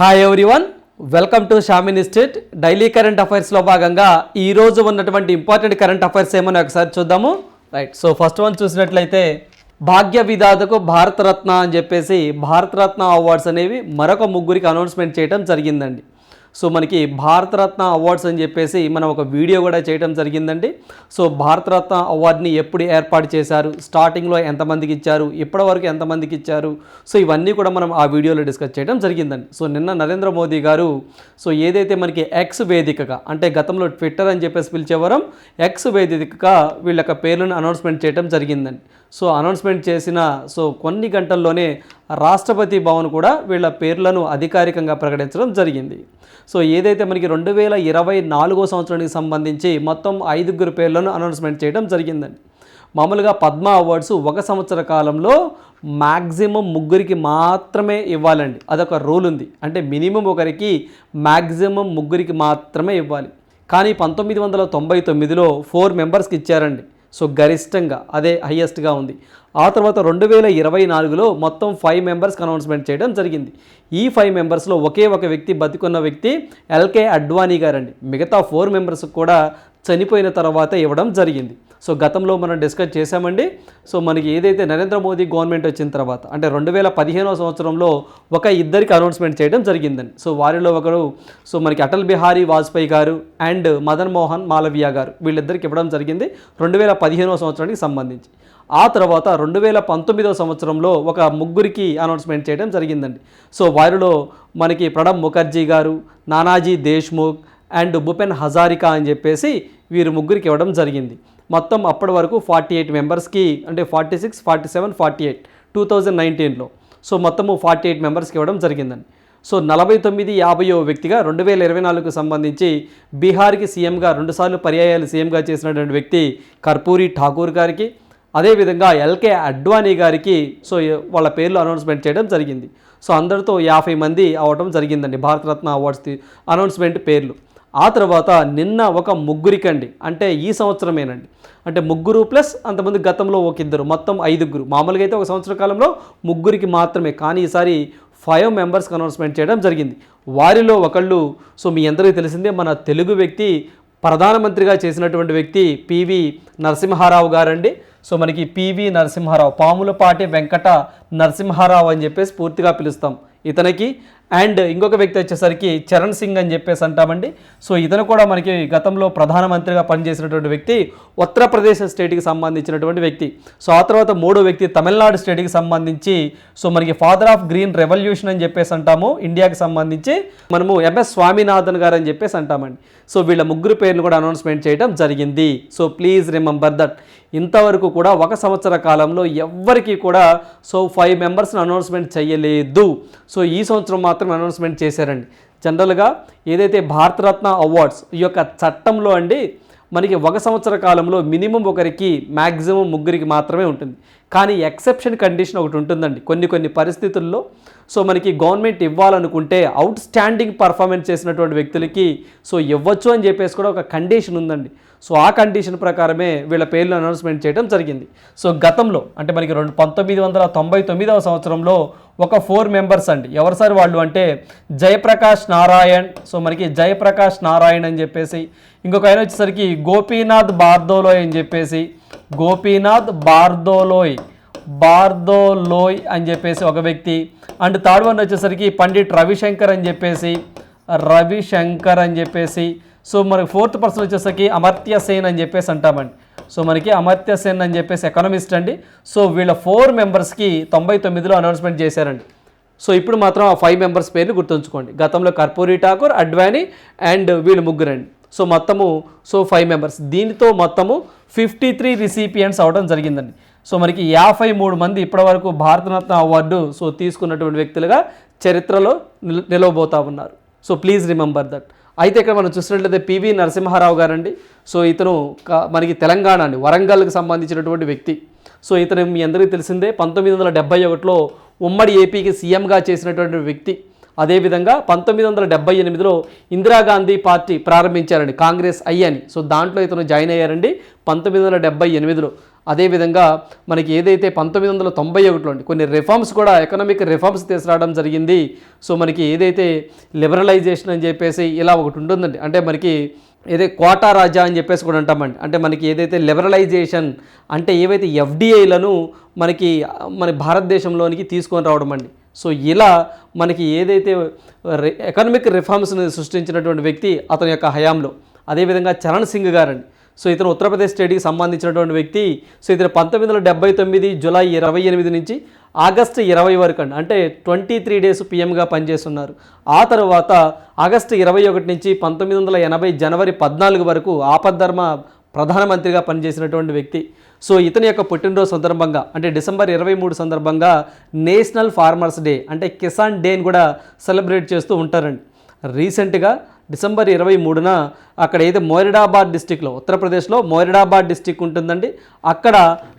Hi everyone welcome to షామిన్ state daily current అఫైర్స్లో భాగంగా ఈరోజు ఉన్నటువంటి ఇంపార్టెంట్ కరెంట్ అఫైర్స్ ఏమని ఒకసారి చూద్దాము. రైట్ సో ఫస్ట్ వన్ చూసినట్లయితే భాగ్య విధాతకు భారతరత్న అని చెప్పేసి భారతరత్న అవార్డ్స్ అనేవి మరొక ముగ్గురికి అనౌన్స్మెంట్ చేయడం జరిగిందండి. సో మనకి భారతరత్న అవార్డ్స్ అని చెప్పేసి మనం ఒక వీడియో కూడా చేయడం జరిగిందండి. సో భారతరత్న అవార్డుని ఎప్పుడు ఏర్పాటు చేశారు? స్టార్టింగ్లో ఎంతమందికి ఇచ్చారు? ఇప్పటి వరకు ఎంతమందికి ఇచ్చారు? సో ఇవన్నీ కూడా మనం ఆ వీడియోలో డిస్కస్ చేయడం జరిగిందండి. సో నిన్న నరేంద్ర మోదీ గారు సో ఏదైతే మనకి ఎక్స్ వేదికగా అంటే గతంలో ట్విట్టర్ అని చెప్పేసి పిలిచేవారం ఎక్స్ వేదికగా వీళ్ళ యొక్క పేర్లను అనౌన్స్మెంట్ చేయడం జరిగిందండి. సో అనౌన్స్మెంట్ చేసిన సో కొన్ని గంటల్లోనే రాష్ట్రపతి భవన్ కూడా వీళ్ళ పేర్లను అధికారికంగా ప్రకటించడం జరిగింది. సో ఏదైతే మనకి రెండు వేల ఇరవై నాలుగో సంవత్సరానికి సంబంధించి మొత్తం ఐదుగురు పేర్లను అనౌన్స్మెంట్ చేయడం జరిగిందండి. మామూలుగా పద్మ అవార్డ్స్ ఒక సంవత్సర కాలంలో మ్యాక్సిమం ముగ్గురికి మాత్రమే ఇవ్వాలండి. అదొక రూల్ ఉంది. అంటే మినిమం ఒకరికి మ్యాక్సిమం ముగ్గురికి మాత్రమే ఇవ్వాలి. కానీ పంతొమ్మిది వందల తొంభై తొమ్మిదిలో ఫోర్ మెంబర్స్కి ఇచ్చారండి. సో గరిష్టంగా అదే హయ్యెస్ట్గా ఉంది. ఆ తర్వాత రెండు వేల ఇరవై నాలుగులో మొత్తం ఫైవ్ మెంబర్స్కి అనౌన్స్మెంట్ చేయడం జరిగింది. ఈ ఫైవ్ మెంబర్స్లో ఒకే ఒక వ్యక్తి బతికున్న వ్యక్తి ఎల్కే అడ్వానీ గారండి. మిగతా ఫోర్ మెంబర్స్ కూడా చనిపోయిన తర్వాత ఇవ్వడం జరిగింది. సో గతంలో మనం డిస్కస్ చేశామండి. సో మనకి ఏదైతే నరేంద్ర మోదీ గవర్నమెంట్ వచ్చిన తర్వాత అంటే రెండు వేల పదిహేనవ సంవత్సరంలో ఒక ఇద్దరికి అనౌన్స్మెంట్ చేయడం జరిగిందండి. సో వారిలో ఒకరు సో మనకి అటల్ బిహారీ వాజ్పేయి గారు అండ్ మదన్ మోహన్ మాలవియా గారు వీళ్ళిద్దరికి ఇవ్వడం జరిగింది రెండు వేల పదిహేనవ సంవత్సరానికి సంబంధించి. ఆ తర్వాత రెండు వేల పంతొమ్మిదవ సంవత్సరంలో ఒక ముగ్గురికి అనౌన్స్మెంట్ చేయడం జరిగిందండి. సో వారిలో మనకి ప్రణబ్ ముఖర్జీ గారు నానాజీ దేశ్ముఖ్ అండ్ భూపెన్ హజారికా అని చెప్పేసి వీరు ముగ్గురికి ఇవ్వడం జరిగింది. మొత్తం అప్పటి వరకు ఫార్టీ ఎయిట్ మెంబర్స్కి అంటే forty six forty seven forty eight two thousand నైన్టీన్లో సో మొత్తము ఫార్టీ ఎయిట్ మెంబర్స్కి ఇవ్వడం జరిగిందండి. సో నలభై తొమ్మిది యాభైవ వ్యక్తిగా రెండు వేల ఇరవై నాలుగుకు సంబంధించి బీహార్కి సీఎంగా రెండుసార్లు పర్యాయాలు సీఎంగా చేసినటువంటి వ్యక్తి కర్పూరి ఠాకూర్ గారికి అదేవిధంగా ఎల్కే అడ్వానీ గారికి సో వాళ్ళ పేర్లు అనౌన్స్మెంట్ చేయడం జరిగింది. సో అందరితో యాభై మంది అవడం జరిగిందండి. భారతరత్న అవార్డ్స్ అనౌన్స్మెంట్ పేర్లు. ఆ తర్వాత నిన్న ఒక ముగ్గురికండి. అంటే ఈ సంవత్సరమేనండి. అంటే ముగ్గురు ప్లస్ అంతమంది గతంలో ఒక ఇద్దరు. మొత్తం ఐదుగురు. మామూలుగా అయితే ఒక సంవత్సర కాలంలో ముగ్గురికి మాత్రమే. కానీ ఈసారి ఫైవ్ మెంబర్స్కి అనౌన్స్మెంట్ చేయడం జరిగింది. వారిలో ఒకళ్ళు సో మీ అందరికీ తెలిసిందే మన తెలుగు వ్యక్తి ప్రధానమంత్రిగా చేసినటువంటి వ్యక్తి పివి నరసింహారావు గారండి. సో మనకి పివి నరసింహారావు పాములపాటి వెంకట నరసింహారావు అని చెప్పేసి పూర్తిగా పిలుస్తాం. ఇతనికి. అండ్ ఇంకొక వ్యక్తి వచ్చేసరికి చరణ్ సింగ్ అని చెప్పేసి అంటామండి. సో ఇతను కూడా మనకి గతంలో ప్రధానమంత్రిగా పనిచేసినటువంటి వ్యక్తి ఉత్తరప్రదేశ్ స్టేట్కి సంబంధించినటువంటి వ్యక్తి. సో ఆ తర్వాత మూడో వ్యక్తి తమిళనాడు స్టేట్కి సంబంధించి. సో మనకి ఫాదర్ ఆఫ్ గ్రీన్ రెవల్యూషన్ అని చెప్పేసి అంటాము ఇండియాకి సంబంధించి. మనము ఎంఎస్ స్వామినాథన్ గారు అని చెప్పేసి అంటామండి. సో వీళ్ళ ముగ్గురు పేర్లు కూడా అనౌన్స్మెంట్ చేయడం జరిగింది. సో ప్లీజ్ రిమెంబర్ దట్ ఇంతవరకు కూడా ఒక సంవత్సర కాలంలో ఎవ్వరికీ కూడా సో ఫైవ్ మెంబర్స్ని అనౌన్స్మెంట్ చేయలేదు. సో ఈ సంవత్సరం మాత్రం అనౌన్స్మెంట్ చేశారండి. జనరల్గా ఏదైతే భారతరత్న అవార్డ్స్ ఈ యొక్క చట్టంలో అండి మనకి ఒక సంవత్సర కాలంలో మినిమం ఒకరికి మ్యాక్సిమం ముగ్గురికి మాత్రమే ఉంటుంది. కానీ ఎక్సెప్షన్ కండిషన్ ఒకటి ఉంటుందండి కొన్ని కొన్ని పరిస్థితుల్లో. సో మనకి గవర్నమెంట్ ఇవ్వాలనుకుంటే అవుట్ స్టాండింగ్ పర్ఫార్మెన్స్ చేసినటువంటి వ్యక్తులకి సో ఇవ్వచ్చు అని చెప్పేసి కూడా ఒక కండిషన్ ఉందండి. సో ఆ కండిషన్ ప్రకారమే వీళ్ళ పేర్లు అనౌన్స్మెంట్ చేయడం జరిగింది. సో గతంలో అంటే మనకి రెండు పంతొమ్మిది వందల తొంభై తొమ్మిదవ సంవత్సరంలో ఒక ఫోర్ మెంబర్స్ అండి. ఎవరు సార్ వాళ్ళు అంటే జయప్రకాష్ నారాయణ్. సో మనకి జయప్రకాష్ నారాయణ్ అని చెప్పేసి ఇంకొక ఆయన వచ్చేసరికి గోపీనాథ్ బార్దోలోయ్ అని చెప్పేసి గోపీనాథ్ బార్దోలోయ్ బార్దోలోయ్ అని చెప్పేసి ఒక వ్యక్తి అండ్ థర్డ్ వన్ వచ్చేసరికి పండిట్ రవిశంకర్ అని చెప్పేసి రవిశంకర్ అని చెప్పేసి సో మనకి ఫోర్త్ పర్సన్ వచ్చేసరికి అమర్త్య సేన్ అని చెప్పేసి అంటామండి. సో మనకి అమర్త్య సేన్ అని చెప్పేసి ఎకనమిస్ట్ అండి. సో వీళ్ళ ఫోర్ మెంబర్స్కి తొంభై తొమ్మిదిలో అనౌన్స్మెంట్ చేశారండి. సో ఇప్పుడు మాత్రం ఆ ఫైవ్ మెంబర్స్ పేర్లు గుర్తుంచుకోండి. గతంలో కర్పూరి ఠాకూర్ అడ్వాణి అండ్ వీళ్ళు ముగ్గురండి. సో మొత్తము సో ఫైవ్ మెంబర్స్. దీనితో మొత్తము ఫిఫ్టీ త్రీ రిసిపియంట్స్ అవడం జరిగిందండి. సో మనకి యాభై మూడు మంది ఇప్పటివరకు భారతరత్న అవార్డు సో తీసుకున్నటువంటి వ్యక్తులుగా చరిత్రలో నిల నిలవబోతా ఉన్నారు. So please remember that. అయితే ఇక్కడ మనం చూసినట్లయితే పివి నరసింహారావు గారండి. సో ఇతను క- మనకి తెలంగాణ అండి. వరంగల్కి సంబంధించినటువంటి వ్యక్తి. సో ఇతను మీ అందరికీ తెలిసిందే పంతొమ్మిది వందల డెబ్బై ఒకటిలో ఉమ్మడి ఏపీకి సీఎంగా చేసినటువంటి వ్యక్తి. అదేవిధంగా పంతొమ్మిది వందల డెబ్బై ఎనిమిదిలో ఇందిరాగాంధీ పార్టీ ప్రారంభించారండి కాంగ్రెస్ ఐ అని సో దాంట్లో ఇతను జాయిన్ అయ్యారండి పంతొమ్మిది వందల డెబ్బై ఎనిమిదిలో. అదేవిధంగా మనకి ఏదైతే పంతొమ్మిది వందల తొంభై ఒకటిలో అండి కొన్ని రిఫార్మ్స్ కూడా ఎకనామిక్ రిఫార్మ్స్ తీసుకురావడం జరిగింది. సో మనకి ఏదైతే లిబరలైజేషన్ అని చెప్పేసి ఇలా ఒకటి ఉంటుందండి. అంటే మనకి ఏదైతే కోటా రాజా అని చెప్పేసి కూడా అంటామండి. అంటే మనకి ఏదైతే లిబరలైజేషన్ అంటే ఏవైతే ఎఫ్డిఐలను మనకి మన భారతదేశంలోనికి తీసుకొని రావడం అండి. సో ఇలా మనకి ఏదైతే ఎకనామిక్ రిఫార్మ్స్ని సృష్టించినటువంటి వ్యక్తి అతని యొక్క హయాంలో అదేవిధంగా చరణ్ సింగ్ గారండి. సో ఇతను ఉత్తరప్రదేశ్ స్టేట్కి సంబంధించినటువంటి వ్యక్తి. సో ఇతను పంతొమ్మిది వందల డెబ్బై తొమ్మిది జూలై ఇరవై ఎనిమిది నుంచి ఆగస్టు ఇరవై వరకు అండి. అంటే ట్వంటీ త్రీ డేస్ పిఎంగా పనిచేస్తున్నారు. ఆ తర్వాత ఆగస్టు ఇరవై ఒకటి నుంచి పంతొమ్మిది వందల ఎనభై జనవరి పద్నాలుగు వరకు ఆపద్ధర్మ ప్రధానమంత్రిగా పనిచేసినటువంటి వ్యక్తి. సో ఇతని యొక్క పుట్టినరోజు సందర్భంగా అంటే డిసెంబర్ ఇరవై మూడు సందర్భంగా నేషనల్ ఫార్మర్స్ డే అంటే కిసాన్ డేని కూడా సెలబ్రేట్ చేస్తూ ఉంటారండి. రీసెంట్గా డిసెంబర్ ఇరవై మూడున అక్కడ అయితే మోరిడాబాద్ డిస్టిక్లో ఉత్తరప్రదేశ్లో మోరిడాబాద్ డిస్టిక్ ఉంటుందండి. అక్కడ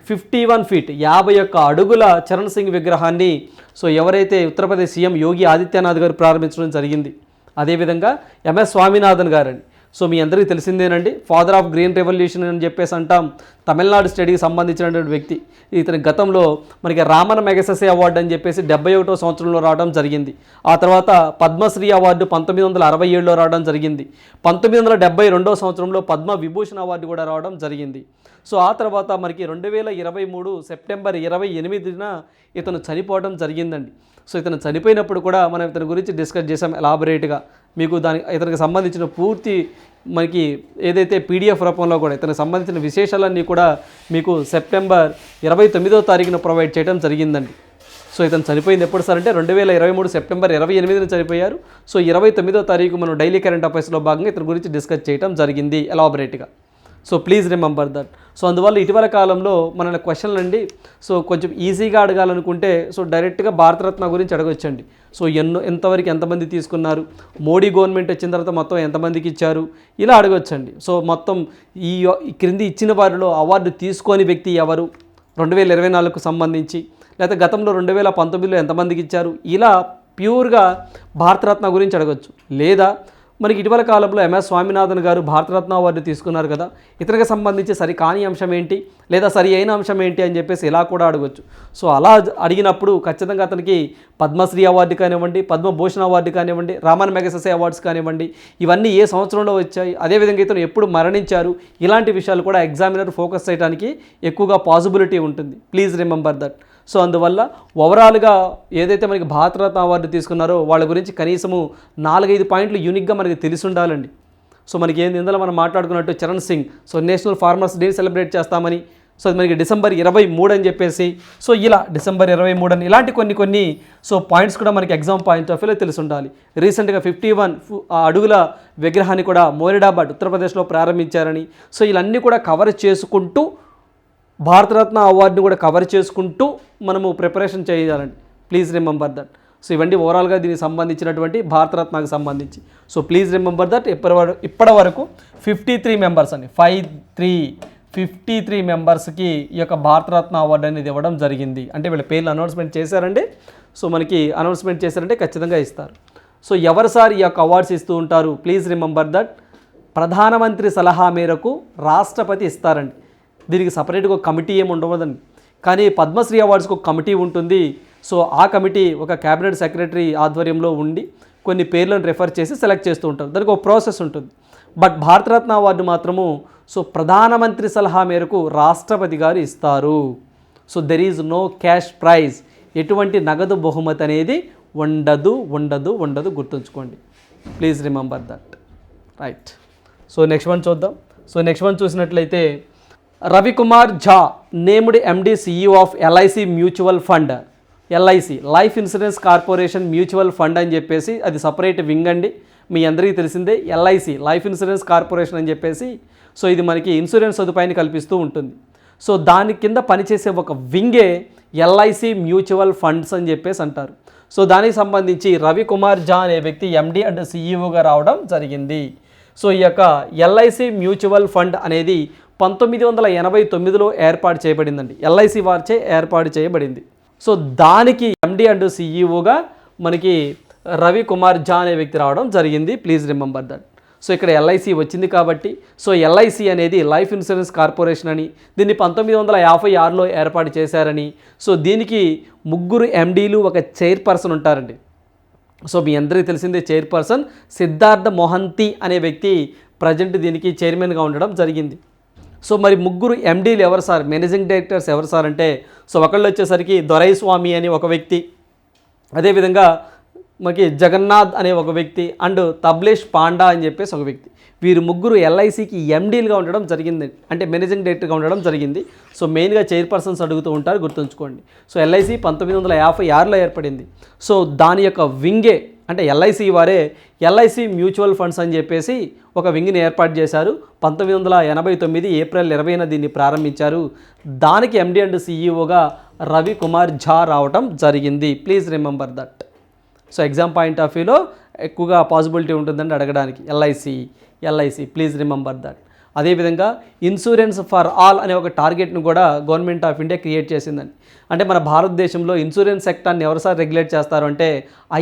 ఫిఫ్టీ వన్ ఫీట్ యాభై ఒక్క అడుగుల చరణ్ సింగ్ విగ్రహాన్ని సో ఎవరైతే ఉత్తరప్రదేశ్ సీఎం యోగి ఆదిత్యనాథ్ గారు ప్రారంభించడం జరిగింది అదేవిధంగా ఎంఎస్ స్వామినాథన్ గారండి. సో మీ అందరికీ తెలిసిందేనండి ఫాదర్ ఆఫ్ గ్రీన్ రెవల్యూషన్ అని చెప్పేసి అంటాం. తమిళనాడు స్టడీకి సంబంధించినటువంటి వ్యక్తి. ఇతని గతంలో మనకి రామన్ మెగసెసే అవార్డు అని చెప్పేసి డెబ్బై ఒకటో సంవత్సరంలో రావడం జరిగింది. ఆ తర్వాత పద్మశ్రీ అవార్డు పంతొమ్మిది వందల అరవై ఏడులో రావడం జరిగింది. పంతొమ్మిది వందల డెబ్బై రెండో సంవత్సరంలో పద్మ విభూషణ్ అవార్డు కూడా రావడం జరిగింది. సో ఆ తర్వాత మనకి రెండు వేల ఇరవై మూడు సెప్టెంబర్ ఇరవై ఎనిమిదిన ఇతను చనిపోవడం జరిగిందండి. సో ఇతను చనిపోయినప్పుడు కూడా మనం ఇతని గురించి డిస్కస్ చేసాం ఎలాబరేట్గా. మీకు దాని ఇతనికి సంబంధించిన పూర్తి మనకి ఏదైతే పీడిఎఫ్ రూపంలో కూడా ఇతనికి సంబంధించిన విశేషాలన్నీ కూడా మీకు సెప్టెంబర్ ఇరవై తొమ్మిదో తారీఖున ప్రొవైడ్ చేయడం జరిగిందండి. సో ఇతను చనిపోయింది ఎప్పుడు సార్ అంటే రెండు వేల ఇరవై మూడు సెప్టెంబర్ ఇరవై ఎనిమిదిన చనిపోయారు. సో ఇరవై తొమ్మిదో తారీఖు మనం డైలీ కరెంట్ అఫైర్స్లో భాగంగా ఇతని గురించి డిస్కస్ చేయడం జరిగింది ఎలాబరేట్గా. So please remember that so అందువల్ల ఇటీవల కాలంలో మన క్వశ్చన్లు అండి సో కొంచెం ఈజీగా అడగాలనుకుంటే సో డైరెక్ట్గా భారతరత్న గురించి అడగొచ్చండి. సో ఎన్నో ఎంతవరకు ఎంతమంది తీసుకున్నారు? మోడీ గవర్నమెంట్ వచ్చిన తర్వాత మొత్తం ఎంతమందికి ఇచ్చారు? ఇలా అడగొచ్చండి. సో మొత్తం ఈ క్రింది ఇచ్చిన వారిలో అవార్డు తీసుకొని వ్యక్తి ఎవరు? రెండు వేల ఇరవై నాలుగుకు సంబంధించి. లేకపోతే గతంలో రెండు వేల పంతొమ్మిదిలో ఎంతమందికి ఇచ్చారు? ఇలా ప్యూర్గా భారతరత్న గురించి అడగొచ్చు. లేదా మనకి ఇటీవల కాలంలో ఎంఎస్ స్వామినాథన్ గారు భారతరత్న అవార్డు తీసుకున్నారు కదా. ఇతనికి సంబంధించి సరి కాని అంశం ఏంటి? లేదా సరి అయిన అంశం ఏంటి అని చెప్పేసి ఇలా కూడా అడగొచ్చు. సో అలా అడిగినప్పుడు ఖచ్చితంగా అతనికి పద్మశ్రీ అవార్డు కానివ్వండి పద్మభూషణ్ అవార్డు కానివ్వండి రామన్ మెగసెసే అవార్డ్స్ కానివ్వండి ఇవన్నీ ఏ సంవత్సరంలో వచ్చాయి అదేవిధంగా ఇతను ఎప్పుడు మరణించారు ఇలాంటి విషయాలు కూడా ఎగ్జామినర్ ఫోకస్ చేయడానికి ఎక్కువగా పాసిబిలిటీ ఉంటుంది. Please remember that. సో అందువల్ల ఓవరాల్గా ఏదైతే మనకి భారతరత్న అవార్డు తీసుకున్నారో వాళ్ళ గురించి కనీసము నాలుగైదు పాయింట్లు యూనిక్గా మనకి తెలిసి ఉండాలండి సో మనకి ఏంది ఇందులో మనం మాట్లాడుకున్నట్టు Charan Singh. So national farmers day celebrate చేస్తామని. సో అది మనకి డిసెంబర్ ఇరవై మూడు అని చెప్పేసి. సో ఇలా డిసెంబర్ ఇరవై మూడు అని ఇలాంటి కొన్ని కొన్ని సో పాయింట్స్ కూడా మనకి ఎగ్జామ్ పాయింట్ ఆఫ్ వ్యూలో తెలిసి ఉండాలి రీసెంట్గా ఫిఫ్టీ వన్ అడుగుల విగ్రహాన్ని కూడా మోరిడాబాద్ ఉత్తరప్రదేశ్లో ప్రారంభించారని. సో ఇవన్నీ కూడా కవర్ చేసుకుంటూ భారతరత్న అవార్డుని కూడా కవర్ చేసుకుంటూ మనము ప్రిపరేషన్ చేయాలండి. ప్లీజ్ రిమెంబర్ దట్ సో ఇవన్నీ ఓవరాల్గా దీనికి సంబంధించినటువంటి భారతరత్నకు సంబంధించి. సో ప్లీజ్ రిమెంబర్ దట్ ఇప్పటి వరకు ఇప్పటి వరకు ఫిఫ్టీ త్రీ మెంబర్స్ అండి. ఫైవ్ త్రీ ఫిఫ్టీ త్రీ మెంబర్స్కి ఈ యొక్క భారతరత్న అవార్డు అనేది ఇవ్వడం జరిగింది. అంటే వీళ్ళ పేర్లు అనౌన్స్మెంట్ చేశారండి. సో మనకి అనౌన్స్మెంట్ చేశారంటే ఖచ్చితంగా ఇస్తారు. సో ఎవరు సార్ ఈ యొక్క అవార్డ్స్ ఇస్తూ ఉంటారు? ప్లీజ్ రిమెంబర్ దట్ ప్రధానమంత్రి సలహా మేరకు రాష్ట్రపతి ఇస్తారండి. దీనికి సపరేట్గా ఒక కమిటీ ఏమి ఉండవదని కానీ పద్మశ్రీ అవార్డ్స్కి ఒక కమిటీ ఉంటుంది. సో ఆ కమిటీ ఒక క్యాబినెట్ సెక్రటరీ ఆధ్వర్యంలో ఉండి కొన్ని పేర్లను రెఫర్ చేసి సెలెక్ట్ చేస్తూ ఉంటారు. దానికి ఒక ప్రాసెస్ ఉంటుంది. బట్ భారతరత్న అవార్డు మాత్రము సో ప్రధానమంత్రి సలహా మేరకు రాష్ట్రపతి గారు ఇస్తారు. So there is no cash prize ఎటువంటి నగదు బహుమతి అనేది ఉండదు ఉండదు ఉండదు గుర్తుంచుకోండి. Please remember that right so next one చూద్దాం. సో నెక్స్ట్ వన్ చూసినట్లయితే Ravi Kumar Jha named MD CEO of LIC mutual fund LIC life insurance corporation mutual fund అని చెప్పేసి అది సపరేట్ వింగ్ అండి. మీ అందరికీ తెలిసిందే ఎల్ఐసి లైఫ్ ఇన్సూరెన్స్ కార్పొరేషన్ అని చెప్పేసి. సో ఇది మనకి ఇన్సూరెన్స్ సదుపాయాన్ని కల్పిస్తూ ఉంటుంది. సో దాని కింద పనిచేసే ఒక వింగే ఎల్ఐసి మ్యూచువల్ ఫండ్స్ అని చెప్పేసి అంటారు. సో దానికి సంబంధించి రవికుమార్ ఝా అనే వ్యక్తి ఎండి అండ్ సిఇఓగా రావడం జరిగింది. సో ఈ యొక్క ఎల్ఐసి మ్యూచువల్ ఫండ్ అనేది పంతొమ్మిది వందల ఎనభై తొమ్మిదిలో ఏర్పాటు చేయబడిందండి. ఎల్ఐసి వారిచే ఏర్పాటు చేయబడింది. సో దానికి ఎండి అండ్ సిఈఓగా మనకి రవి కుమార్ జా అనే వ్యక్తి రావడం జరిగింది. Please remember that. సో ఇక్కడ ఎల్ఐసి వచ్చింది కాబట్టి సో ఎల్ఐసి అనేది లైఫ్ ఇన్సూరెన్స్ కార్పొరేషన్ అని దీన్ని పంతొమ్మిది వందల యాభై ఆరులో ఏర్పాటు చేశారని సో దీనికి ముగ్గురు ఎండీలు ఒక చైర్పర్సన్ ఉంటారండి. సో మీ అందరికీ తెలిసిందే చైర్పర్సన్ సిద్ధార్థ మొహంతి అనే వ్యక్తి ప్రజెంట్ దీనికి చైర్మన్గా ఉండడం జరిగింది. సో మరి ముగ్గురు ఎండీలు ఎవరు సార్? మేనేజింగ్ డైరెక్టర్స్ ఎవరు సార్ అంటే సో ఒకళ్ళు వచ్చేసరికి దొరై స్వామి అని ఒక వ్యక్తి అదేవిధంగా మనకి జగన్నాథ్ అనే ఒక వ్యక్తి అండ్ తబ్లేష్ పాండా అని చెప్పేసి ఒక వ్యక్తి. వీరు ముగ్గురు ఎల్ఐసికి ఎండీలుగా ఉండడం జరిగింది అంటే మేనేజింగ్ డైరెక్టర్గా ఉండడం జరిగింది. సో మెయిన్గా చైర్పర్సన్స్ అడుగుతూ ఉంటారు గుర్తుంచుకోండి. సో ఎల్ఐసి పంతొమ్మిది వందల యాభై ఆరులో ఏర్పడింది. సో దాని యొక్క వింగే అంటే ఎల్ఐసి వారే ఎల్ఐసి మ్యూచువల్ ఫండ్స్ అని చెప్పేసి ఒక వింగ్ని ఏర్పాటు చేశారు. పంతొమ్మిది వందల ఎనభై తొమ్మిది ఏప్రిల్ ఇరవైన దీన్ని ప్రారంభించారు. దానికి ఎండి అండ్ సిఈఓగా రవి కుమార్ ఝా రావటం జరిగింది. Please remember that so exam point of వ్యూలో ఎక్కువగా పాసిబిలిటీ ఉంటుందండి అడగడానికి. LIC LIC please remember that అదేవిధంగా ఇన్సూరెన్స్ ఫర్ ఆల్ అనే ఒక టార్గెట్ను కూడా గవర్నమెంట్ ఆఫ్ ఇండియా క్రియేట్ చేసిందండి. అంటే మన భారతదేశంలో ఇన్సూరెన్స్ సెక్టార్ని ఎవరు సార్ రెగ్యులేట్ చేస్తారు అంటే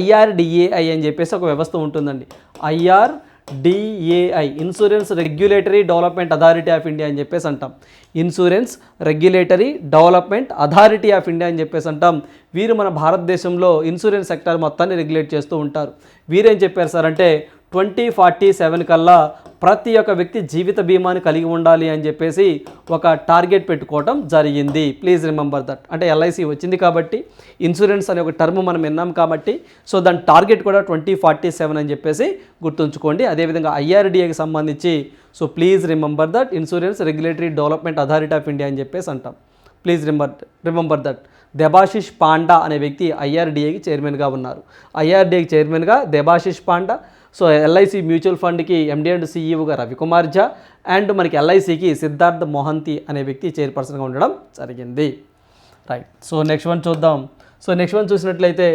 ఐఆర్డిఏఐ అని చెప్పేసి ఒక వ్యవస్థ ఉంటుందండి. IR DAI insurance regulatory development authority of India అని చెప్పేసి అంటాం. Insurance regulatory development authority of India అని చెప్పేసి అంటాం. వీరు మన భారతదేశంలో ఇన్సూరెన్స్ సెక్టార్ మొత్తాన్ని రెగ్యులేట్ చేస్తూ ఉంటారు. వీరేం చెప్పారు సార్ అంటే ట్వంటీ ఫార్టీ సెవెన్ కల్లా ప్రతి ఒక్క వ్యక్తి జీవిత బీమాని కలిగి ఉండాలి అని చెప్పేసి ఒక టార్గెట్ పెట్టుకోవడం జరిగింది. ప్లీజ్ రిమెంబర్ దట్ అంటే ఎల్ఐసి వచ్చింది కాబట్టి ఇన్సూరెన్స్ అనే ఒక టర్మ్ మనం విన్నాం కాబట్టి సో దాని టార్గెట్ కూడా ట్వంటీ ఫార్టీ సెవెన్ అని చెప్పేసి గుర్తుంచుకోండి. అదేవిధంగా ఐఆర్డిఏకి సంబంధించి so please remember that insurance regulatory development authority of India అని చెప్పేసి అంటాం. Please remember remember that Debashish Panda అనే వ్యక్తి ఐఆర్డిఏకి చైర్మన్గా ఉన్నారు. ఐఆర్డిఏకి చైర్మన్గా Debashish Panda so LIC mutual ఫండ్కి MD and సీఈఓగా రవికుమార్ ఝా అండ్ మనకి ఎల్ఐసికి సిద్ధార్థ్ మోహంతి అనే వ్యక్తి చైర్పర్సన్గా ఉండడం జరిగింది. రైట్. సో నెక్స్ట్ వన్ చూద్దాం. సో నెక్స్ట్ వన్ చూసినట్లయితే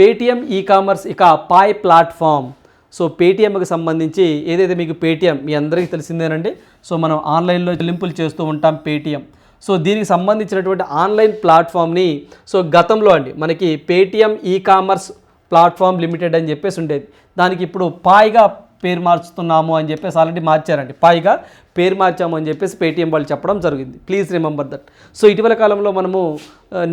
పేటిఎం ఈ కామర్స్ ఇక పాయ్ ప్లాట్ఫామ్. సో పేటిఎంకి సంబంధించి ఏదైతే మీకు పేటిఎం మీ అందరికీ తెలిసిందేనండి? సో మనం ఆన్లైన్లో చెల్లింపులు చేస్తూ ఉంటాం పేటిఎం. సో దీనికి సంబంధించినటువంటి ఆన్లైన్ ప్లాట్ఫామ్ని సో గతంలో అండి మనకి Paytm e commerce platform limited అని చెప్పేసి ఉండేది. దానికి ఇప్పుడు పాయిగా పేరు మార్చుతున్నాము అని చెప్పేసి ఆల్రెడీ మార్చారండి. పాయిగా పేరు మార్చాము అని చెప్పేసి పేటీఎం వాళ్ళు చెప్పడం జరిగింది. ప్లీజ్ రిమెంబర్ దట్ సో ఇటీవల కాలంలో మనము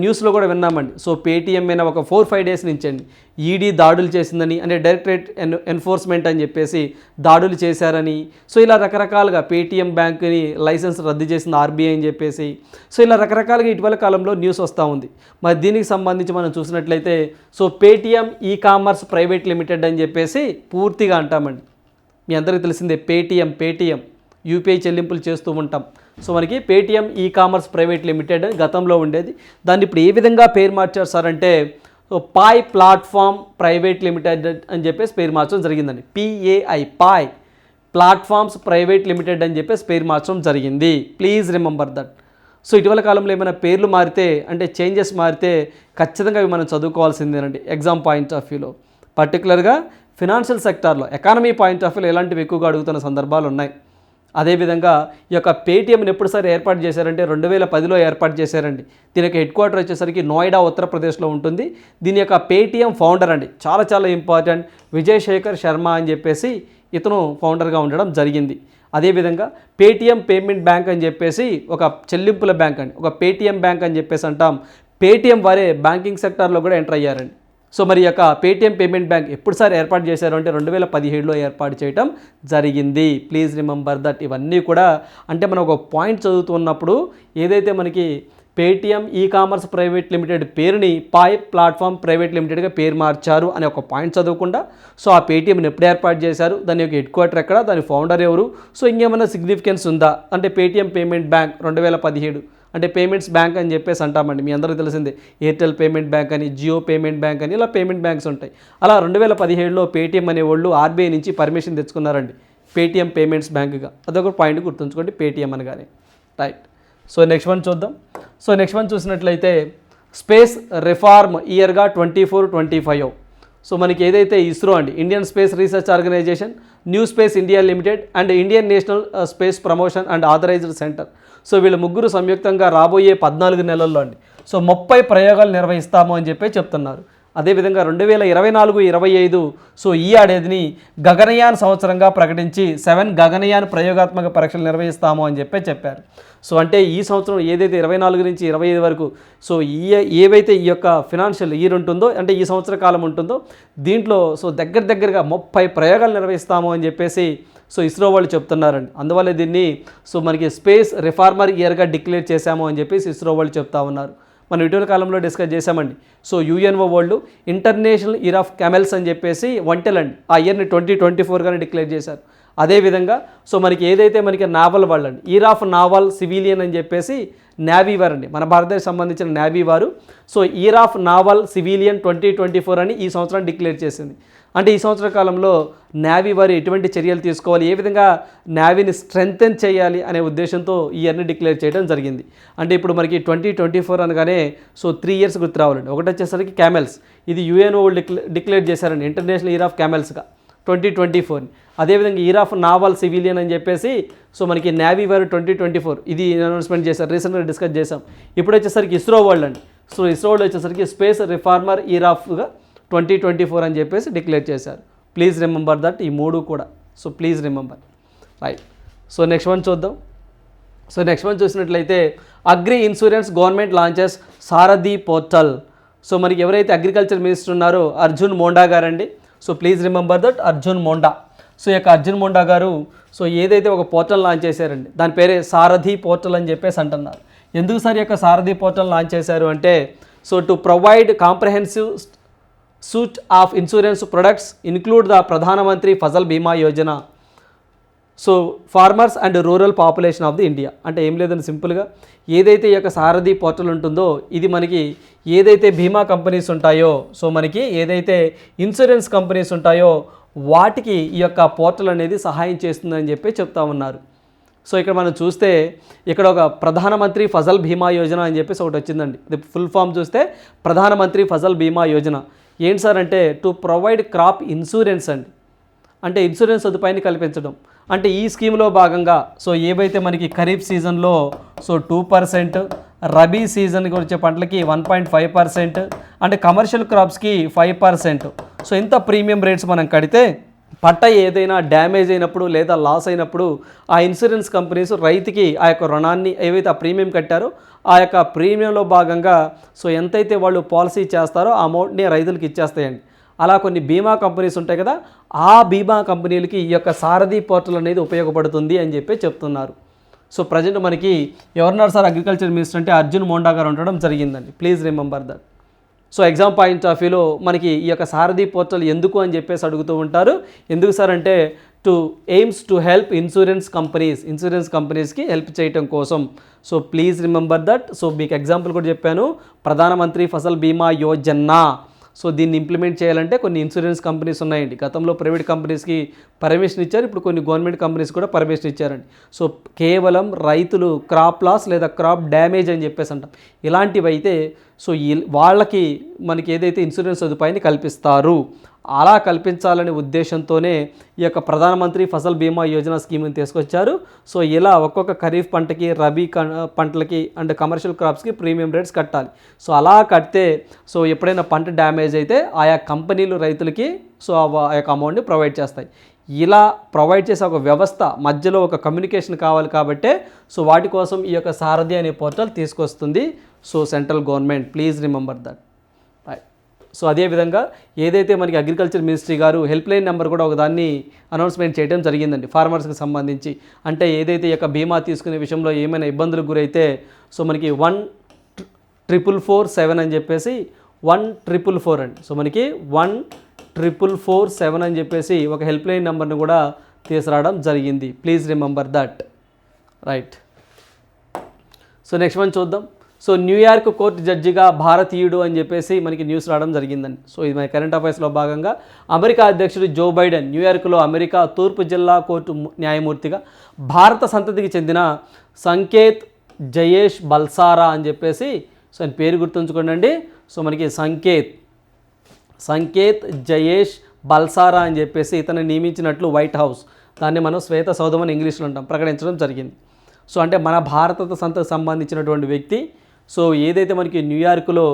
న్యూస్లో కూడా విన్నామండి. సో పేటీఎం మీద ఒక ఫోర్ ఫైవ్ డేస్ నుంచి అండి ఈడీ దాడులు చేసిందని అంటే డైరెక్టరేట్ ఎన్ ఎన్ఫోర్స్మెంట్ అని చెప్పేసి దాడులు చేశారని. సో ఇలా రకరకాలుగా పేటీఎం బ్యాంక్ని లైసెన్స్ రద్దు చేసింది ఆర్బీఐ అని చెప్పేసి. సో ఇలా రకరకాలుగా ఇటీవల కాలంలో న్యూస్ వస్తూ ఉంది. మరి దీనికి సంబంధించి మనం చూసినట్లయితే so Paytm e commerce private limited అని చెప్పేసి పూర్తిగా అంటామండి. మీ అందరికీ తెలిసిందే పేటీఎం పేటీఎం. యూపీఐ చెల్లింపులు చేస్తూ ఉంటాం. సో మనకి Paytm e commerce private limited అని గతంలో ఉండేది. దాన్ని ఇప్పుడు ఏ విధంగా పేరు మార్చారు సార్ అంటే so Pai platform private limited అని చెప్పేసి పేరు మార్చడం జరిగిందండి. PAI Pai platforms private limited అని చెప్పేసి పేరు మార్చడం జరిగింది. Please remember that. సో ఇటీవల కాలంలో ఏమైనా పేర్లు మారితే అంటే చేంజెస్ మారితే ఖచ్చితంగా అవి మనం చదువుకోవాల్సిందేనండి. ఎగ్జామ్ పాయింట్ ఆఫ్ వ్యూలో. పర్టికులర్గా ఫినాన్షియల్ సెక్టార్లో ఎకానమీ పాయింట్ ఆఫ్ వ్యూలో ఎలాంటివి ఎక్కువగా అడుగుతున్న సందర్భాలు ఉన్నాయి. అదేవిధంగా ఈ యొక్క పేటీఎంని ఎప్పుడుసారి ఏర్పాటు చేశారంటే రెండు వేల పదిలో ఏర్పాటు చేశారండి. దీని యొక్క హెడ్ క్వార్టర్ వచ్చేసరికి నోయిడా ఉత్తరప్రదేశ్లో ఉంటుంది. దీని యొక్క పేటీఎం ఫౌండర్ అండి. చాలా చాలా ఇంపార్టెంట్. విజయ్ శేఖర్ శర్మ అని చెప్పేసి ఇతను ఫౌండర్గా ఉండడం జరిగింది. అదేవిధంగా పేటీఎం పేమెంట్ బ్యాంక్ అని చెప్పేసి ఒక చెల్లింపుల బ్యాంక్ అండి. ఒక పేటీఎం బ్యాంక్ అని చెప్పేసి అంటాం. పేటీఎం వారే బ్యాంకింగ్ సెక్టార్లో కూడా ఎంటర్ అయ్యారండి. సో మరి యొక్క పేటీఎం పేమెంట్ బ్యాంక్ ఎప్పుడు సార్ ఏర్పాటు చేశారు అంటే రెండు వేల పదిహేడులో ఏర్పాటు చేయడం జరిగింది. ప్లీజ్ రిమెంబర్ దట్ ఇవన్నీ కూడా అంటే మనం ఒక పాయింట్ చదువుతున్నప్పుడు ఏదైతే మనకి Paytm e commerce private limited పేరుని పాయ్ ప్లాట్ఫామ్ ప్రైవేట్ లిమిటెడ్గా పేరు మార్చారు అనే ఒక పాయింట్ చదవకుండా సో ఆ పేటీఎంని ఎప్పుడు ఏర్పాటు చేశారు? దాని యొక్క హెడ్ క్వార్టర్ ఎక్కడ? దాని ఫౌండర్ ఎవరు? సో ఇంకేమైనా సిగ్నిఫికెన్స్ ఉందా? అంటే పేటీఎం పేమెంట్ బ్యాంక్ రెండు వేల పదిహేడు అంటే పేమెంట్స్ బ్యాంక్ అని చెప్పేసి అంటామండి. మీ అందరికీ తెలిసిందే. ఎయిర్టెల్ పేమెంట్ బ్యాంక్ అని జియో పేమెంట్ బ్యాంక్ అని ఇలా పేమెంట్ బ్యాంక్స్ ఉంటాయి. అలా రెండు వేల పదిహేడులో పేటీఎం అనే వాళ్ళు ఆర్బీఐ నుంచి పర్మిషన్ తెచ్చుకున్నారండి. పేటీఎం పేమెంట్స్ బ్యాంక్గా. అదొక పాయింట్ గుర్తుంచుకోండి పేటీఎం అనగానే. రైట్. సో నెక్స్ట్ వన్ చూద్దాం. సో నెక్స్ట్ వన్ చూసినట్లయితే space reform ఇయర్గా twenty four twenty five. So మనకి ఏదైతే ఇస్రో అండి Indian space research organisation new space India limited and Indian national space promotion and authorised centre so వీళ్ళు ముగ్గురు సంయుక్తంగా రాబోయే పద్నాలుగు నెలల్లో అండి. సో ముప్పై ప్రయోగాలు నిర్వహిస్తాము అని చెప్పి చెప్తున్నారు. అదేవిధంగా రెండు వేల ఇరవై నాలుగు ఇరవై ఐదు సో ఈ ఏడాదిని గగనయాన్ సంవత్సరంగా ప్రకటించి సెవెన్ గగనయాన్ ప్రయోగాత్మక పరీక్షలు నిర్వహిస్తాము అని చెప్పి చెప్పారు. సో అంటే ఈ సంవత్సరం ఏదైతే ఇరవై నాలుగు నుంచి ఇరవై ఐదు వరకు సో ఈ ఏవైతే ఈ యొక్క ఫినాన్షియల్ ఇయర్ ఉంటుందో అంటే ఈ సంవత్సర కాలం ఉంటుందో దీంట్లో సో దగ్గర దగ్గరగా ముప్పై ప్రయోగాలు నిర్వహిస్తాము అని చెప్పేసి సో ఇస్రో వాళ్ళు చెప్తున్నారండి. అందువల్ల దీన్ని సో మనకి స్పేస్ రిఫార్మర్ ఇయర్గా డిక్లేర్ చేశాము అని చెప్పేసి ఇస్రో వాళ్ళు చెప్తా ఉన్నారు. మనం ఇటీవల కాలంలో డిస్కస్ చేశామండి. So UNO world international year of camels అని చెప్పేసి వంటలండి. ఆ ఇయర్ని ట్వంటీ ట్వంటీ ఫోర్గానే డిక్లేర్ చేశారు. అదేవిధంగా సో మనకి ఏదైతే మనకి నావల్ వాళ్ళండి ఈర్ ఆఫ్ నావల్ సివిలియన్ అని చెప్పేసి నేవీ వారు అండి మన భారతదేశం సంబంధించిన నేవీ వారు. So year of naval civilian twenty twenty four అని ఈ సంవత్సరం డిక్లేర్ చేసింది. అంటే ఈ సంవత్సర కాలంలో నేవీ వారు ఎటువంటి చర్యలు తీసుకోవాలి ఏ విధంగా నేవీని స్ట్రెంగ్తెన్ చేయాలి అనే ఉద్దేశంతో ఈ ఇయర్ని డిక్లేర్ చేయడం జరిగింది. అంటే ఇప్పుడు మనకి ట్వంటీ ట్వంటీ ఫోర్ అనగానే సో త్రీ ఇయర్స్ గుర్తు రావాలండి. ఒకటి వచ్చేసరికి క్యామెల్స్. ఇది యుఎన్ఓ డిక్లే డిక్లేర్ చేశారండి. International year of క్యామెల్స్గా. Twenty twenty four. అదేవిధంగా ఇయర్ ఆఫ్ నావల్ సివిలియన్ అని చెప్పేసి సో మనకి నేవీ వారు ట్వంటీ ట్వంటీ ఫోర్. ఇది అనౌన్స్మెంట్ చేశారు రీసెంట్గా డిస్కస్ చేసాం ఇప్పుడు వచ్చేసరికి ఇస్రో వరల్డ్ అండి. సో ఇస్రో వరల్డ్ వచ్చేసరికి స్పేస్ రిఫార్మర్ ఇయర్ ఆఫ్గా ట్వంటీ ట్వంటీ ఫోర్ అని చెప్పేసి డిక్లేర్ చేశారు. ప్లీజ్ రిమెంబర్ దట్ ఈ మూడు కూడా. So please remember right so next one చూద్దాం. సో నెక్స్ట్ వన్ చూసినట్లయితే agri insurance government launches Sarathi portal so మనకి ఎవరైతే అగ్రికల్చర్ మినిస్టర్ ఉన్నారో అర్జున్ మోండా గారండి. So please remember that Arjun Munda so ఈ యొక్క అర్జున్ మోండా గారు సో ఏదైతే ఒక పోర్టల్ లాంచ్ చేశారండి దాని పేరే సారథి పోర్టల్ అని చెప్పేసి అంటున్నారు. ఎందుకు సార్ ఈ యొక్క సారథి పోర్టల్ లాంచ్ చేశారు అంటే so to provide comprehensive suite of insurance products include the Pradhan Mantri Fasal Bima Yojana so farmers and rural population of the India. అంటే ఏం లేదని సింపుల్గా. ఏదైతే ఈ యొక్క సారథి పోర్టల్ ఉంటుందో ఇది మనకి ఏదైతే బీమా కంపెనీస్ ఉంటాయో సో మనకి ఏదైతే ఇన్సూరెన్స్ కంపెనీస్ ఉంటాయో వాటికి ఈ యొక్క పోర్టల్ అనేది సహాయం చేస్తుందని చెప్పి చెప్తా ఉన్నారు. సో ఇక్కడ మనం చూస్తే ఇక్కడ ఒక ప్రధానమంత్రి ఫసల్ బీమా యోజన అని చెప్పేసి ఒకటి వచ్చిందండి. ఇది ఫుల్ ఫామ్ చూస్తే ప్రధానమంత్రి ఫసల్ బీమా యోజన. ఏంటి సార్ అంటే టు ప్రొవైడ్ క్రాప్ ఇన్సూరెన్స్ అండి. అంటే ఇన్సూరెన్స్ సదుపాయాన్ని కల్పించడం. అంటే ఈ స్కీమ్లో భాగంగా సో ఏవైతే మనకి ఖరీఫ్ సీజన్లో సో టూ పర్సెంట్ రబీ సీజన్కి వచ్చే పంటలకి వన్ పాయింట్ ఫైవ్ పర్సెంట్ అంటే కమర్షియల్ క్రాప్స్కి ఫైవ్ పర్సెంట్. సో ఇంత ప్రీమియం రేట్స్ మనం కడితే పంట ఏదైనా డ్యామేజ్ అయినప్పుడు లేదా లాస్ అయినప్పుడు ఆ ఇన్సూరెన్స్ కంపెనీస్ రైతుకి ఆ యొక్క రుణాన్ని ఏవైతే ఆ ప్రీమియం కట్టారో ఆ యొక్క ప్రీమియంలో భాగంగా సో ఎంతైతే వాళ్ళు పాలసీ చేస్తారో ఆ అమౌంట్ని రైతులకు ఇచ్చేస్తాయండి. అలా కొన్ని బీమా కంపెనీస్ ఉంటాయి కదా ఆ బీమా కంపెనీలకి ఈ యొక్క సారథి పోర్టల్ అనేది ఉపయోగపడుతుంది అని చెప్పి చెప్తున్నారు. సో ప్రజెంట్ మనకి ఎవరున్నారు సార్? అగ్రికల్చర్ మినిస్టర్ అంటే అర్జున్ మోండా గారు ఉండడం జరిగిందండి. Please remember that so exam point of వ్యూలో మనకి ఈ యొక్క సారథి పోర్టల్ ఎందుకు అని చెప్పేసి అడుగుతూ ఉంటారు. ఎందుకు సార్ అంటే to aims to help insurance companies insurance కంపెనీస్కి హెల్ప్ చేయటం కోసం. So please remember that so మీకు ఎగ్జాంపుల్ కూడా చెప్పాను. ప్రధానమంత్రి ఫసల్ బీమా యోజన. సో దీన్ని ఇంప్లిమెంట్ చేయాలంటే కొన్ని ఇన్సూరెన్స్ కంపెనీస్ ఉన్నాయండి. గతంలో ప్రైవేట్ కంపెనీస్కి పర్మిషన్ ఇచ్చారు ఇప్పుడు కొన్ని గవర్నమెంట్ కంపెనీస్ కూడా పర్మిషన్ ఇచ్చారండి. సో కేవలం రైతులు క్రాప్ లాస్ లేదా క్రాప్ డ్యామేజ్ అని చెప్పేసి అంటాం. ఇలాంటివి అయితే సో ఈ వాళ్ళకి మనకి ఏదైతే ఇన్సూరెన్స్ సదుపాయాన్ని కల్పిస్తారు అలా కల్పించాలనే ఉద్దేశంతోనే ఈ యొక్క ప్రధానమంత్రి ఫసల్ బీమా యోజన స్కీమ్ని తీసుకొచ్చారు. సో ఇలా ఒక్కొక్క ఖరీఫ్ పంటకి రబీ పంటలకి అండ్ కమర్షియల్ క్రాప్స్కి ప్రీమియం రేట్స్ కట్టాలి. సో అలా కడితే సో ఎప్పుడైనా పంట డ్యామేజ్ అయితే ఆయా కంపెనీలు రైతులకి సో ఆ యొక్క అమౌంట్ని ప్రొవైడ్ చేస్తాయి. ఇలా ప్రొవైడ్ చేసే ఒక వ్యవస్థ మధ్యలో ఒక కమ్యూనికేషన్ కావాలి కాబట్టే సో వాటి కోసం ఈ యొక్క సారథి అనే పోర్టల్ తీసుకొస్తుంది. So central government please remember that. So అదేవిధంగా ఏదైతే మనకి అగ్రికల్చర్ మినిస్ట్రీ గారు హెల్ప్ లైన్ నెంబర్ కూడా ఒకదాన్ని అనౌన్స్మెంట్ చేయడం జరిగిందండి ఫార్మర్స్కి సంబంధించి. అంటే ఏదైతే యొక్క బీమా తీసుకునే విషయంలో ఏమైనా ఇబ్బందులకు గురైతే సో మనకి వన్ ట్రిపుల్ ఫోర్ సెవెన్ అని చెప్పేసి వన్ ట్రిపుల్ ఫోర్ అండి. సో మనకి వన్ ట్రిపుల్ ఫోర్ సెవెన్ అని చెప్పేసి ఒక హెల్ప్ లైన్ నెంబర్ని కూడా తీసుకురావడం జరిగింది. Please remember that. Right. So next one చూద్దాం. సో న్యూయార్క్ కోర్టు జడ్జిగా భారతీయుడు అని చెప్పేసి మనకి న్యూస్ రావడం జరిగిందండి. సో ఇది మన కరెంట్ అఫైర్స్లో భాగంగా అమెరికా అధ్యక్షుడు జో బైడెన్ న్యూయార్క్లో అమెరికా తూర్పు జిల్లా కోర్టు న్యాయమూర్తిగా భారత సంతతికి చెందిన సంకేత్ జయేష్ బల్సారా అని చెప్పేసి సో ఆయన పేరు గుర్తుంచుకోండి సో మనకి సంకేత్ సంకేత్ జయేష్ బల్సారా అని చెప్పేసి ఇతను నియమించినట్లు వైట్ హౌస్ దాన్ని మనం శ్వేత సౌధం అని ఇంగ్లీష్లో అంటాం ప్రకటించడం జరిగింది. సో అంటే మన భారత సంతకు సంబంధించినటువంటి వ్యక్తి సో ఏదైతే మనకి న్యూయార్క్లో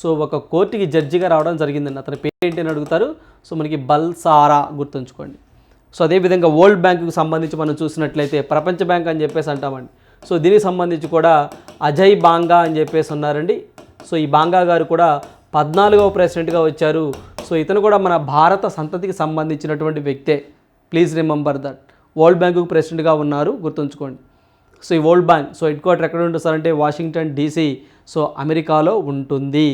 సో ఒక కోర్టుకి జడ్జిగా రావడం జరిగిందండి. అతని పేరు ఏంటి అని అడుగుతారు. సో మనకి బల్సారా గుర్తుంచుకోండి. సో అదేవిధంగా వరల్డ్ బ్యాంకుకి సంబంధించి మనం చూసినట్లయితే ప్రపంచ బ్యాంక్ అని చెప్పేసి అంటామండి. సో దీనికి సంబంధించి కూడా అజయ్ బాంగా అని చెప్పేసి ఉన్నారండి. సో ఈ బాంగా గారు కూడా పద్నాలుగవ ప్రెసిడెంట్గా వచ్చారు. సో ఇతను కూడా మన భారత సంతతికి సంబంధించినటువంటి వ్యక్తే. Please remember that. వరల్డ్ బ్యాంకుకు ప్రెసిడెంట్గా ఉన్నారు. గుర్తుంచుకోండి. సో ఈ world bank so headquarter ఎక్కడ ఉంటుంది సార్ అంటే వాషింగ్టన్ డీసీ సో అమెరికాలో ఉంటుంది.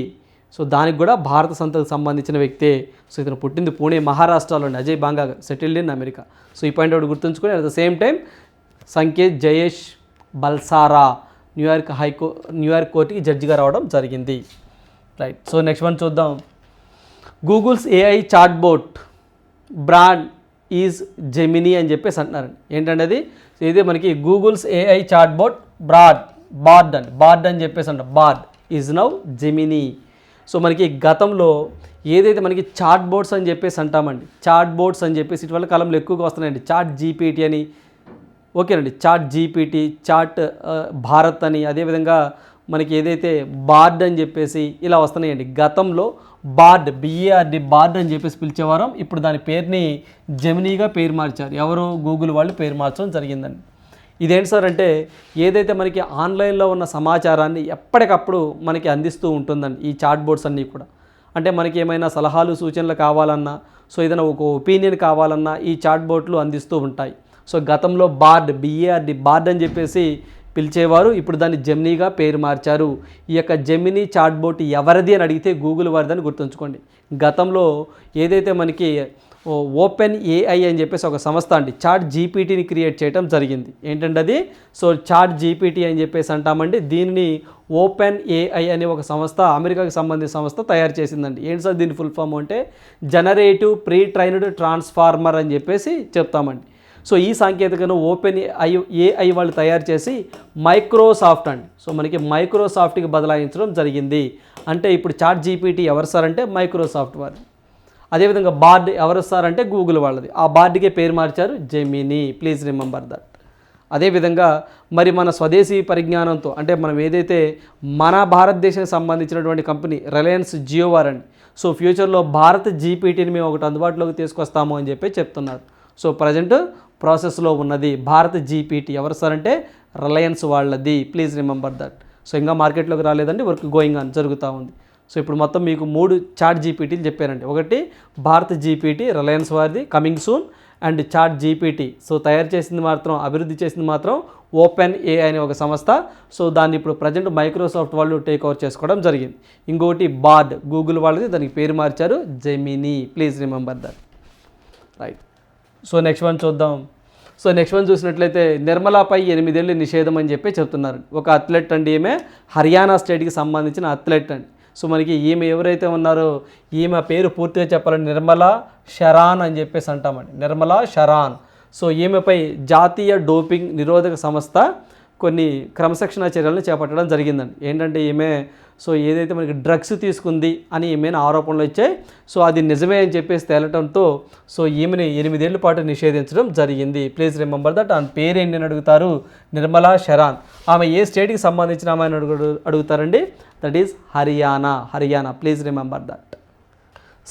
సో దానికి కూడా భారత సంతకు సంబంధించిన వ్యక్తే. సో ఇతను పుట్టింది పూణే మహారాష్ట్రలోని Ajay Banga settled in America. So ఈ పాయింట్ ఒకటి గుర్తుంచుకొని at the same time Sanket Jayesh Balsara New York హైకో New York కోర్టుకి జడ్జిగా రావడం జరిగింది. రైట్ సో నెక్స్ట్ వన్ చూద్దాం. Google's AI chatbot brand is Gemini అని చెప్పేసి అంటున్నారండి. ఏంటంటే అది ఇదే మనకి Google's AI chat bot broad Bard అని బార్డ్ అని చెప్పేసి అంట Bard is now Gemini so మనకి గతంలో ఏదైతే మనకి చాట్ బోర్డ్స్ అని చెప్పేసి అంటామండి చాట్ బోర్డ్స్ అని చెప్పేసి ఇటీవల కాలంలో ఎక్కువగా వస్తున్నాయండి. చాట్ జీపీటీ అని ఓకేనండి. చాట్ జీపీటీ చాట్ భారత్ అని అదేవిధంగా మనకి ఏదైతే బార్డ్ అని చెప్పేసి ఇలా వస్తున్నాయండి. గతంలో బార్డ్ బిఏఆర్డి బార్డ్ అని చెప్పేసి పిలిచేవారం. ఇప్పుడు దాని పేరుని జెమినీగా పేరు మార్చారు. ఎవరు? గూగుల్ వాళ్ళు పేరు మార్చడం జరిగిందండి. ఇదేంటి సార్ అంటే ఏదైతే మనకి ఆన్లైన్లో ఉన్న సమాచారాన్ని ఎప్పటికప్పుడు మనకి అందిస్తూ ఉంటుందండి ఈ చాట్ బోర్డ్స్ అన్నీ కూడా. అంటే మనకి ఏమైనా సలహాలు సూచనలు కావాలన్నా సో ఏదైనా ఒక ఒపీనియన్ కావాలన్నా ఈ చాట్ బోర్డ్లు అందిస్తూ ఉంటాయి. సో గతంలో బార్డ్ బిఏఆర్డి బార్డ్ అని చెప్పేసి పిలిచేవారు ఇప్పుడు దాన్ని జెమినీగా పేరు మార్చారు. ఈ యొక్క జెమినీ చాట్బోట్ ఎవరిది అని అడిగితే గూగుల్ వారిదని గుర్తుంచుకోండి. గతంలో ఏదైతే మనకి ఓపెన్ ఏఐ అని చెప్పేసి ఒక సంస్థ అండి చాట్ జీపీటీని క్రియేట్ చేయడం జరిగింది. ఏంటంటే అది? సో చాట్ జీపీటీ అని చెప్పేసి అంటామండి. దీనిని ఓపెన్ ఏఐ అనే ఒక సంస్థ అమెరికాకి సంబంధించిన సంస్థ తయారు చేసిందండి. ఏంటి సార్ దీని ఫుల్ ఫామ్ అంటే జనరేటివ్ ప్రీ ట్రైన్డ్ ట్రాన్స్ఫార్మర్ అని చెప్పేసి చెప్తామండి. సో ఈ సాంకేతికను ఓపెన్ ఐ ఏఐ వాళ్ళు తయారు చేసి మైక్రోసాఫ్ట్ అండి. సో మనకి మైక్రోసాఫ్ట్కి బదలాయించడం జరిగింది. అంటే ఇప్పుడు చాట్ జీపీటీ ఎవరు సార్ అంటే మైక్రోసాఫ్ట్ వారు అదేవిధంగా బార్డ్ ఎవరు సార్ అంటే గూగుల్ వాళ్ళది. ఆ బార్డ్కే పేరు మార్చారు జెమినీ ప్లీజ్ రిమెంబర్ దట్ అదేవిధంగా మరి మన స్వదేశీ పరిజ్ఞానంతో అంటే మనం ఏదైతే మన భారతదేశానికి సంబంధించినటువంటి కంపెనీ రిలయన్స్ జియో వారండి సో ఫ్యూచర్లో భారత్ జీపీటీని మేము ఒకటి అందుబాటులోకి తీసుకొస్తాము అని చెప్పి చెప్తున్నారు. సో ప్రజెంట్ ప్రాసెస్లో ఉన్నది. భారత్ జీపీటీ ఎవరు సార్ అంటే? రిలయన్స్ వాళ్ళది. Please remember that. సో ఇంకా మార్కెట్లోకి రాలేదండి. వర్క్ గోయింగ్ అని జరుగుతూ ఉంది. సో ఇప్పుడు మొత్తం మీకు మూడు చాట్ జీపీటీలు చెప్పారండి. ఒకటి భారత్ జీపీటీ రిలయన్స్ వారిది coming soon and chat GPT. So తయారు చేసింది మాత్రం అభివృద్ధి చేసింది మాత్రం ఓపెన్ ఏ అనే ఒక సంస్థ. సో దాన్ని ఇప్పుడు ప్రజెంట్ మైక్రోసాఫ్ట్ వాళ్ళు టేక్ ఓవర్ చేసుకోవడం జరిగింది. ఇంకోటి బార్డ్. గూగుల్ వాళ్ళది. దానికి పేరు మార్చారు Gemini. Please remember that. Right. So next one చూద్దాం. సో నెక్స్ట్ వన్ చూసినట్లయితే నిర్మలాపై ఎనిమిదేళ్ళు నిషేధం అని చెప్పి చెప్తున్నారు. ఒక అథ్లెట్ అండి ఈమె హర్యానా స్టేట్కి సంబంధించిన అథ్లెట్ అండి. సో మనకి ఈమె ఎవరైతే ఉన్నారో ఈమె పేరు పూర్తిగా చెప్పాలంటే నిర్మలా షరాన్ అని చెప్పేసి అంటామండి. నిర్మలా షరాన్. సో ఈమెపై జాతీయ డోపింగ్ నిరోధక సంస్థ కొన్ని క్రమశిక్షణ చర్యలను చేపట్టడం జరిగిందండి. ఏంటంటే ఈమె సో ఏదైతే మనకి డ్రగ్స్ తీసుకుంది అని ఈమెను ఆరోపణలు వచ్చాయి సో అది నిజమే అని చెప్పేసి తేలటంతో సో ఈమెని ఎనిమిదేళ్ళ పాటు నిషేధించడం జరిగింది. Please remember that. ఆమె పేరు ఏంటి అని అడుగుతారు నిర్మలా షరాన్ ఆమె ఏ స్టేట్కి సంబంధించిన ఆమె అని అడుగు అడుగుతారండి? That is Haryana Haryana. Please remember that.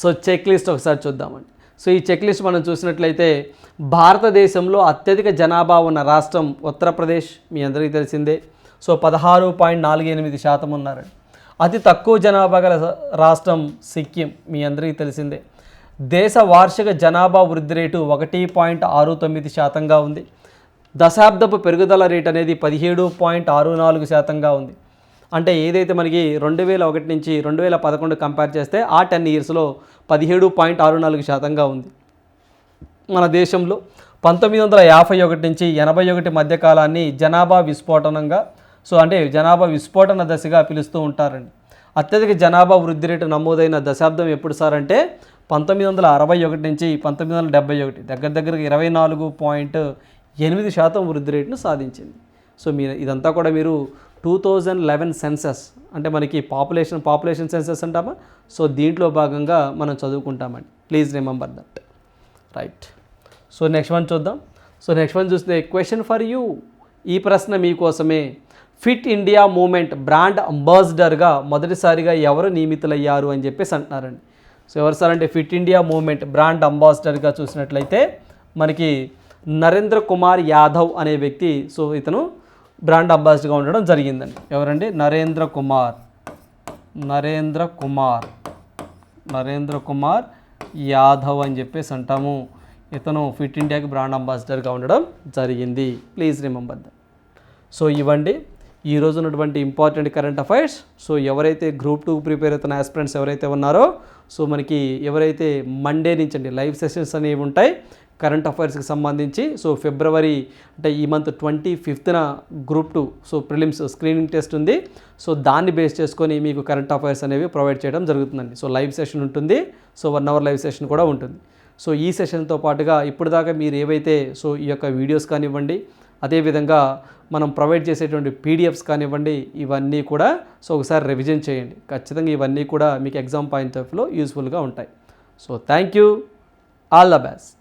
So check list ఒకసారి చూద్దామండి. సో ఈ చెక్ లిస్ట్ మనం చూసినట్లయితే భారతదేశంలో అత్యధిక జనాభా ఉన్న రాష్ట్రం ఉత్తరప్రదేశ్ మీ అందరికీ తెలిసిందే. సో పదహారు పాయింట్ నాలుగు ఎనిమిది శాతం ఉన్నారండి అతి తక్కువ జనాభా గల రాష్ట్రం సిక్కిం మీ అందరికీ తెలిసిందే. దేశ వార్షిక జనాభా వృద్ధి రేటు ఒకటి పాయింట్ ఆరు తొమ్మిది శాతంగా ఉంది. దశాబ్దపు పెరుగుదల రేట్ అనేది పదిహేడు పాయింట్ ఆరు నాలుగు శాతంగా ఉంది. అంటే ఏదైతే మనకి రెండు వేల ఒకటి నుంచి రెండు వేల పదకొండు కంపేర్ చేస్తే ఆ టెన్ ఇయర్స్లో పదిహేడు పాయింట్ ఆరు నాలుగు శాతంగా ఉంది. మన దేశంలో పంతొమ్మిది వందల యాభై ఒకటి నుంచి ఎనభై ఒకటి మధ్య కాలాన్ని జనాభా విస్ఫోటనంగా సో అంటే జనాభా విస్ఫోటన దశగా పిలుస్తూ ఉంటారండి. అత్యధిక జనాభా వృద్ధి రేటు నమోదైన దశాబ్దం ఎప్పుడు సార్ అంటే పంతొమ్మిది వందల అరవై ఒకటి నుంచి పంతొమ్మిది వందల డెబ్బై ఒకటి దగ్గర దగ్గరకు ఇరవై నాలుగు పాయింట్ ఎనిమిది శాతం వృద్ధి రేటును సాధించింది. సో మీరు ఇదంతా కూడా మీరు టూ థౌజండ్ లెవెన్ సెన్సస్ అంటే మనకి పాపులేషన్ పాపులేషన్ సెన్సస్ అంటామా? సో దీంట్లో భాగంగా మనం చదువుకుంటామండి. Please remember that right so next one చూద్దాం. సో నెక్స్ట్ వన్ చూస్తే క్వశ్చన్ ఫర్ యూ ఈ ప్రశ్న మీకోసమే ఫిట్ ఇండియా మూమెంట్ బ్రాండ్ అంబాసిడర్గా మొదటిసారిగా ఎవరు నియమితులయ్యారు అని చెప్పేసి అంటున్నారండి. సో ఎవరు సార్ అంటే ఫిట్ ఇండియా మూమెంట్ బ్రాండ్ అంబాసిడర్గా చూసినట్లయితే మనకి నరేంద్ర కుమార్ యాదవ్ అనే వ్యక్తి సో ఇతను బ్రాండ్ అంబాసిడర్గా ఉండడం జరిగిందండి. ఎవరండి? నరేంద్ర కుమార్. నరేంద్ర కుమార్. నరేంద్ర కుమార్ యాదవ్ అని చెప్పేసి అంటాము. ఇతను ఫిట్ ఇండియాకి బ్రాండ్ అంబాసిడర్గా ఉండడం జరిగింది. ప్లీజ్ రిమెంబర్ దట్ సో ఇవ్వండి. ఈ రోజు ఉన్నటువంటి ఇంపార్టెంట్ కరెంట్ అఫైర్స్ సో ఎవరైతే గ్రూప్ టూ ప్రిపేర్ అవుతున్న ఆస్పిరెంట్స్ ఎవరైతే ఉన్నారో సో మనకి ఎవరైతే మండే నుంచి అండి లైవ్ సెషన్స్ అనేవి ఉంటాయి కరెంట్ అఫైర్స్కి సంబంధించి. సో ఫిబ్రవరి అంటే ఈ month twenty ఫిఫ్త్న group two so prelims screening test ఉంది. సో దాన్ని బేస్ చేసుకొని మీకు కరెంట్ అఫైర్స్ అనేవి ప్రొవైడ్ చేయడం జరుగుతుందండి. సో లైవ్ సెషన్ ఉంటుంది. So one hour live session కూడా ఉంటుంది. సో ఈ సెషన్తో పాటుగా ఇప్పుడు దాకా మీరు ఏవైతే సో ఈ యొక్క వీడియోస్ కానివ్వండి అదేవిధంగా మనం ప్రొవైడ్ చేసేటువంటి పీడిఎఫ్స్ కానివ్వండి ఇవన్నీ కూడా సో ఒకసారి రివిజన్ చేయండి. ఖచ్చితంగా ఇవన్నీ కూడా మీకు ఎగ్జామ్ పాయింట్ ఆఫ్ యూస్ఫుల్గా ఉంటాయి. So thank you. All the best.